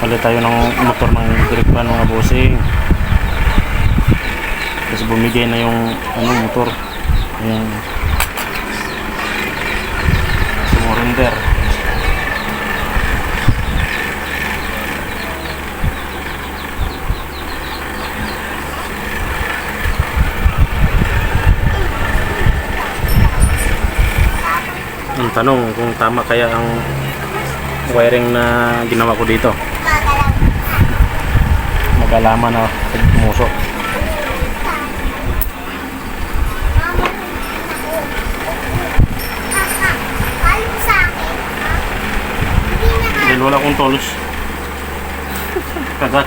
Palit tayo ng motor ng direkpan mga bossing. Kasi bumigay na yung ano motor. Yung sumurinder. Ang tanong kung tama kaya ang wiring na ginawa ko dito. Mag-alaman na nga. Dahil wala akong tolos. Kagat.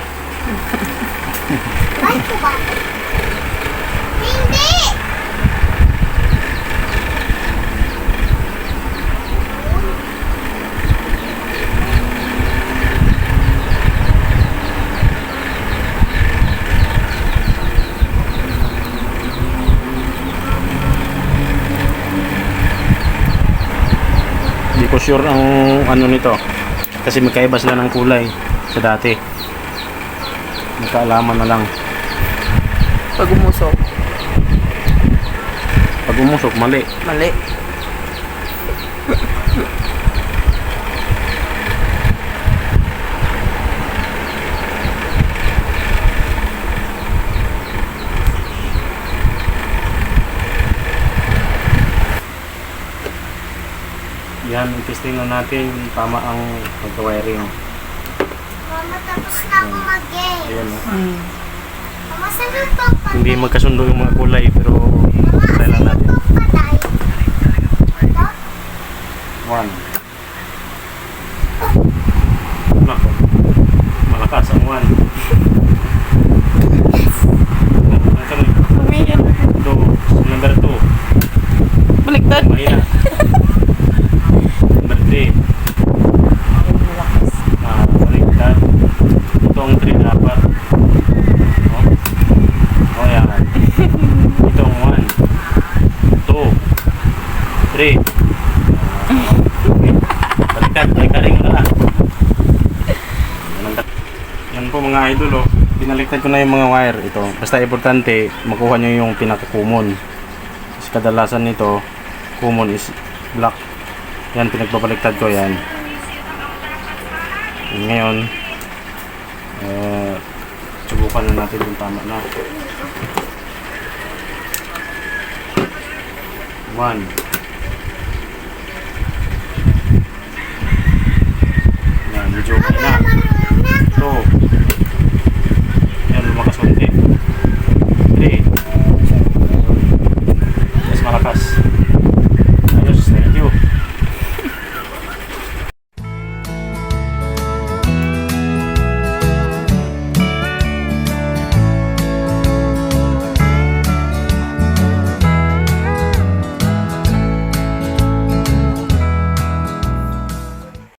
Hindi! Sure ang ano nito. Kasi magkaiba sila ng kulay sa dati. Magkaalaman na lang. Pag umusok, Pag umusok, mali. mali. Yan, testing na natin tama ang pagka-wiring. Mama, tapos na ako mag-game. Ayan o. Mm. Mama, saan yung pagpatay? Hindi magkasundo yung mga kulay pero Mama, try saan lang yung natin. pagpatay? Ito? One. Nako. Malakas ang one. Umiyan. Two. Number two. Baliktad. Mahina. mga idol oh. Binaliktad ko na yung mga wire ito. Basta importante makuha nyo yung pinaka-common. Kasi kadalasan nito common is black. Yan pinagbabaliktad ko yan. Ngayon uh, subukan na natin yung tama na. 1